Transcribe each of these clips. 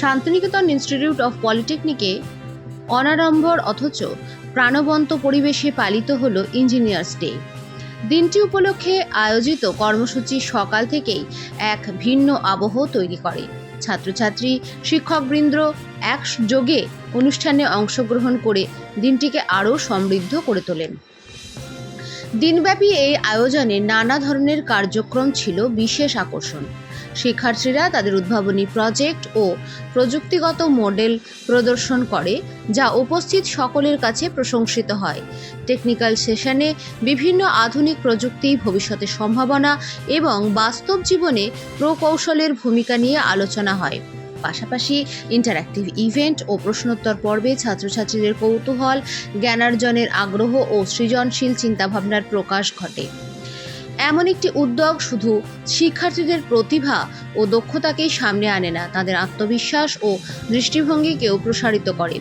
Santiniketan institute of পলিটেকনিকে অনাড়ম্বর অথচ প্রাণবন্ত পরিবেশে পালিত হল ইঞ্জিনিয়ার্স ডে দিনটি উপলক্ষে আয়োজিত কর্মসূচি সকাল থেকেই এক ভিন্ন আবহ তৈরি করে। ছাত্রছাত্রী, শিক্ষকবৃন্দ একযোগে অনুষ্ঠানে অংশগ্রহণ করে দিনটিকে আরও সমৃদ্ধ করে তোলেন। দিনব্যাপী এই আয়োজনে নানা ধরনের কার্যক্রম ছিল বিশেষ আকর্ষণ। শিক্ষার্থীরা তাদের উদ্ভাবনী প্রজেক্ট ও প্রযুক্তিগত মডেল প্রদর্শন করে, যা উপস্থিত সকলের কাছে প্রশংসিত হয়। টেকনিক্যাল সেশনে বিভিন্ন আধুনিক প্রযুক্তি, ভবিষ্যতের সম্ভাবনা এবং বাস্তব জীবনে প্রকৌশলের ভূমিকা নিয়ে আলোচনা হয়। পাশাপাশি ইন্টারঅ্যাক্টিভ ইভেন্ট ও প্রশ্নোত্তর পর্বে ছাত্রছাত্রীদের কৌতূহল, জ্ঞানার্জনের আগ্রহ ও সৃজনশীল চিন্তাভাবনার প্রকাশ ঘটে। এমন একটি উদ্যোগ শুধু শিক্ষার্থীদের প্রতিভা ও দক্ষতাকেই সামনে আনে না, তাদের আত্মবিশ্বাস ও দৃষ্টিভঙ্গিকেও প্রসারিত করে।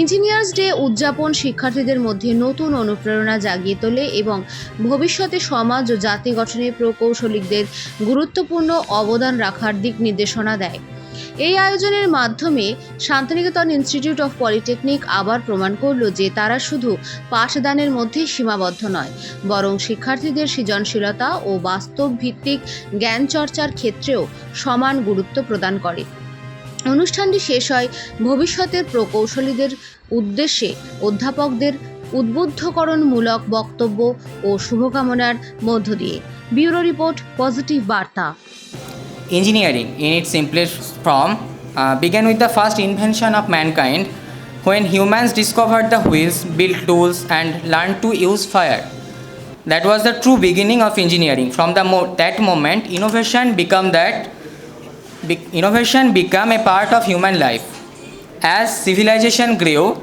ইঞ্জিনিয়ার্স ডে উদযাপন শিক্ষার্থীদের মধ্যে নতুন অনুপ্রেরণা জাগিয়ে তোলে এবং ভবিষ্যতে সমাজ ও জাতি গঠনে প্রকৌশলীদের গুরুত্বপূর্ণ অবদান রাখার দিক নির্দেশনা দেয়। এই আয়োজনের মাধ্যমে শান্তিনিকেতন ইনস্টিটিউট অফ পলিটেকনিক আবার প্রমাণ করল যে তারা শুধু পাঠদানের মধ্যেই সীমাবদ্ধ নয়, বরং শিক্ষার্থীদের সৃজনশীলতা ও বাস্তব ভিত্তিক জ্ঞান চর্চার ক্ষেত্রেও সমান গুরুত্ব প্রদান করে। অনুষ্ঠানটি শেষ হয় ভবিষ্যতের প্রকৌশলীদের উদ্দেশ্যে অধ্যাপকদের উদ্বুদ্ধকরণমূলক বক্তব্য ও শুভকামনার মধ্য দিয়ে। ব্যুরো রিপোর্ট, পজিটিভ বার্তা। Engineering, in its simplest form, uh, began with the first invention of mankind when humans discovered the wheels, built tools, and learned to use fire. That was the true beginning of engineering. From the mo- that moment, innovation become that be- innovation became a part of human life. As civilization grew,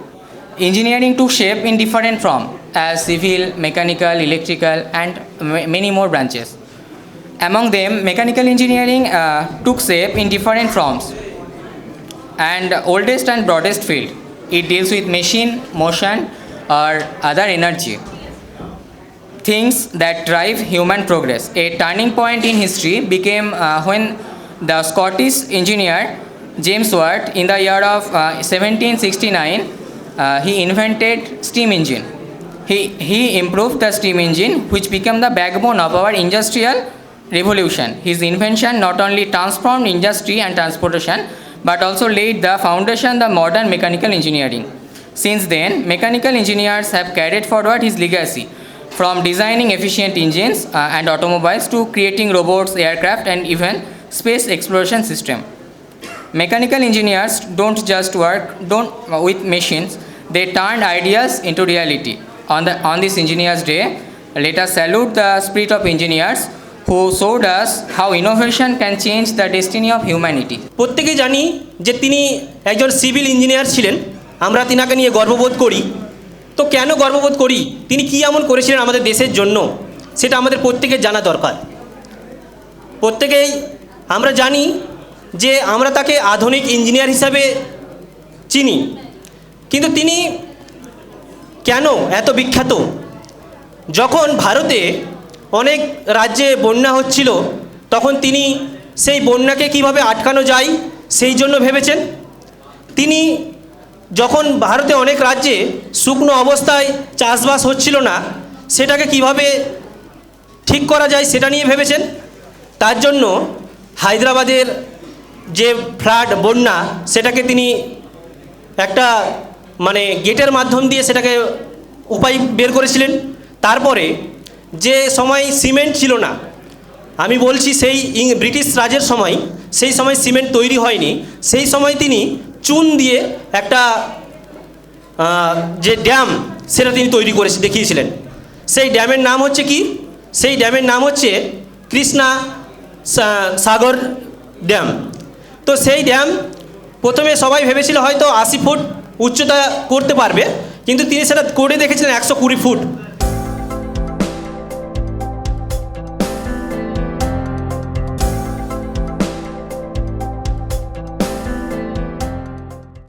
engineering took shape in different form as civil, mechanical, electrical, and ma- many more branches. Among them, mechanical engineering uh, took shape in different forms. And oldest and broadest field, it deals with machine, motion, or other energy. Things that drive human progress. A turning point in history became uh, when the Scottish engineer James Watt, in the year of uh, 1769, uh, he invented steam engine. He, he improved the steam engine, which became the backbone of our industrial revolution. His invention not only transformed industry and transportation, but also laid the foundation of modern mechanical engineering. Since then, mechanical engineers have carried forward his legacy from designing efficient engines uh, and automobiles to creating robots, aircraft, and even space exploration system. Mechanical engineers don't just work don't, with machines; they turned ideas into reality. On the on this Engineers Day, let us salute the spirit of engineers who showed us how innovation can change the destiny of humanity. প্রত্যেকেই জানি যে তিনি একজন civil engineer ছিলেন। আমরা তিনাকে নিয়ে গর্ববোধ করি। তো কেন গর্ববোধ করি? তিনি কী এমন করেছিলেন আমাদের দেশের জন্য? সেটা আমাদের প্রত্যেকের জানা দরকার। প্রত্যেকেই আমরা জানি যে আমরা তাকে আধুনিক ইঞ্জিনিয়ার হিসাবে চিনি। কিন্তু তিনি কেন এত বিখ্যাত? যখন ভারতে অনেক রাজ্যে বন্যা হচ্ছিল, তখন তিনি সেই বন্যাকে কীভাবে আটকানো যায় সেই জন্য ভেবেছেন? তিনি যখন ভারতে অনেক রাজ্যে শুকনো অবস্থায় চাষবাস হচ্ছিল না, সেটাকে কীভাবে ঠিক করা যায় সেটা নিয়ে ভেবেছেন? তার জন্য হায়দ্রাবাদের যে ফ্লাড বন্যা, সেটাকে তিনি একটা মানে গেটের মাধ্যম দিয়ে সেটাকে উপায় বের করেছিলেন। তারপরে যে সময় সিমেন্ট ছিল না, আমি বলছি সেই ব্রিটিশ রাজের সময়, সেই সময় সিমেন্ট তৈরি হয়নি, সেই সময় তিনি চুন দিয়ে একটা যে ড্যাম সেটা তিনি তৈরি করে দেখিয়েছিলেন। সেই ড্যামের নাম হচ্ছে কি? সেই ড্যামের নাম হচ্ছে কৃষ্ণা সাগর ড্যাম। তো সেই ড্যাম প্রথমে সবাই ভেবেছিল হয়তো আশি ফুট উচ্চতা করতে পারবে, কিন্তু তিনি সেটা করে দেখেছিলেন একশো কুড়ি ফুট।